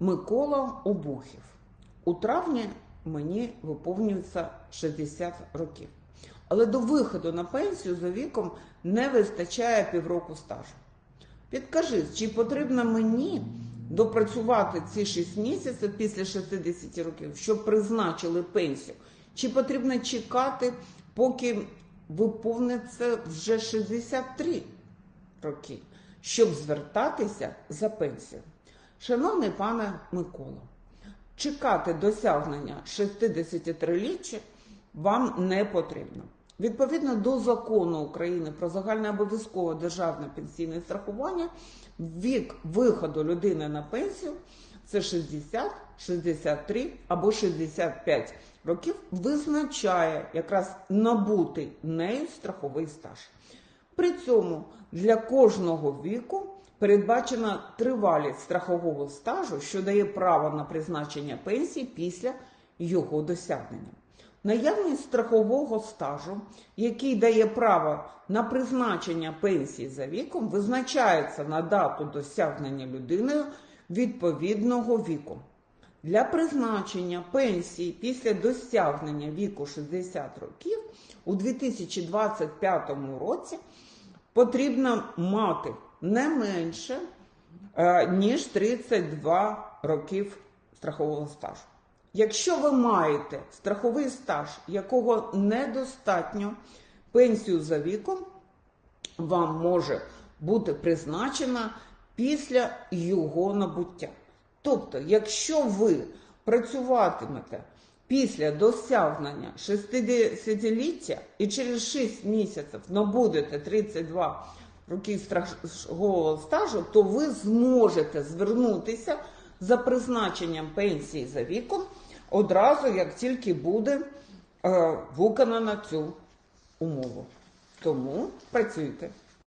Микола Обухів. У травні мені виповнюється 60 років. Але до виходу на пенсію за віком не вистачає півроку стажу. Підкажи, чи потрібно мені допрацювати ці 6 місяців після 60 років, щоб призначили пенсію? Чи потрібно чекати, поки виповниться вже 63 роки, щоб звертатися за пенсію? Шановний пане Микола, чекати досягнення 63-річчя вам не потрібно. Відповідно до закону України про загальне обов'язкове державне пенсійне страхування, вік виходу людини на пенсію це 60, 63 або 65 років визначає якраз набутий нею страховий стаж. При цьому для кожного віку передбачена тривалість страхового стажу, що дає право на призначення пенсії після його досягнення. Наявність страхового стажу, який дає право на призначення пенсії за віком, визначається на дату досягнення людиною відповідного віку. Для призначення пенсії після досягнення віку 60 років у 2025 році потрібно мати не менше, е, ніж 32 років страхового стажу. Якщо ви маєте страховий стаж, якого недостатньо пенсію за віком, вам може бути призначена після його набуття. Тобто, якщо ви працюватимете після досягнення 60-ліття і через 6 місяців набудете 32 роки страхового стажу, то ви зможете звернутися за призначенням пенсії за віком одразу, як тільки буде е, виконана цю умову. Тому працюйте.